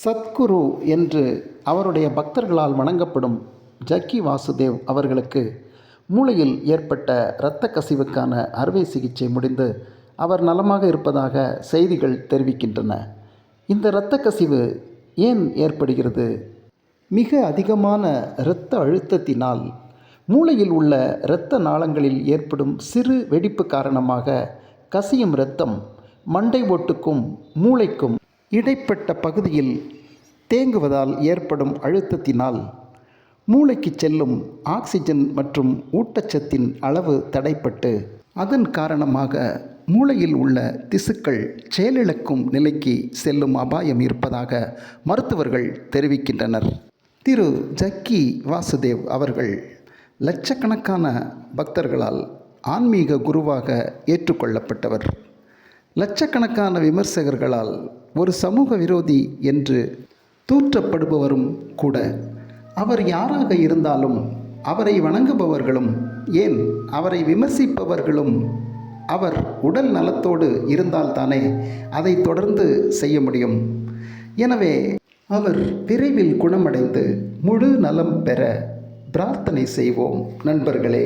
சத்குரு என்று அவருடைய பக்தர்களால் வணங்கப்படும் ஜக்கி வாசுதேவ் அவர்களுக்கு மூளையில் ஏற்பட்ட இரத்த கசிவுக்கான அறுவை சிகிச்சை முடிந்து அவர் நலமாக இருப்பதாக செய்திகள் தெரிவிக்கின்றன. இந்த இரத்த கசிவு ஏன் ஏற்படுகிறது? மிக அதிகமான இரத்த அழுத்தத்தினால் மூளையில் உள்ள இரத்த நாளங்களில் ஏற்படும் சிறு வெடிப்பு காரணமாக கசியும் இரத்தம் மண்டை ஓட்டுக்கும் மூளைக்கும் இடைப்பட்ட பகுதியில் தேங்குவதால் ஏற்படும் அழுத்தத்தினால் மூளைக்கு செல்லும் ஆக்சிஜன் மற்றும் ஊட்டச்சத்தின் அளவு தடைப்பட்டு அதன் காரணமாக மூளையில் உள்ள திசுக்கள் செயலிழக்கும் நிலைக்கு செல்லும் அபாயம் இருப்பதாக மருத்துவர்கள் தெரிவிக்கின்றனர். திரு. ஜக்கி வாசுதேவ் அவர்கள் லட்சக்கணக்கான பக்தர்களால் ஆன்மீக குருவாக ஏற்றுக்கொள்ளப்பட்டவர். லட்சக்கணக்கான விமர்சகர்களால் ஒரு சமூக விரோதி என்று தூற்றப்படுபவரும் கூட. அவர் யாராக இருந்தாலும் அவரை வணங்குபவர்களும் ஏன் அவரை விமர்சிப்பவர்களும் அவர் உடல் நலத்தோடு இருந்தால்தானே அதை தொடர்ந்து செய்ய முடியும். எனவே அவர் விரைவில் குணமடைந்து முழு நலம் பெற பிரார்த்தனை செய்வோம் நண்பர்களே.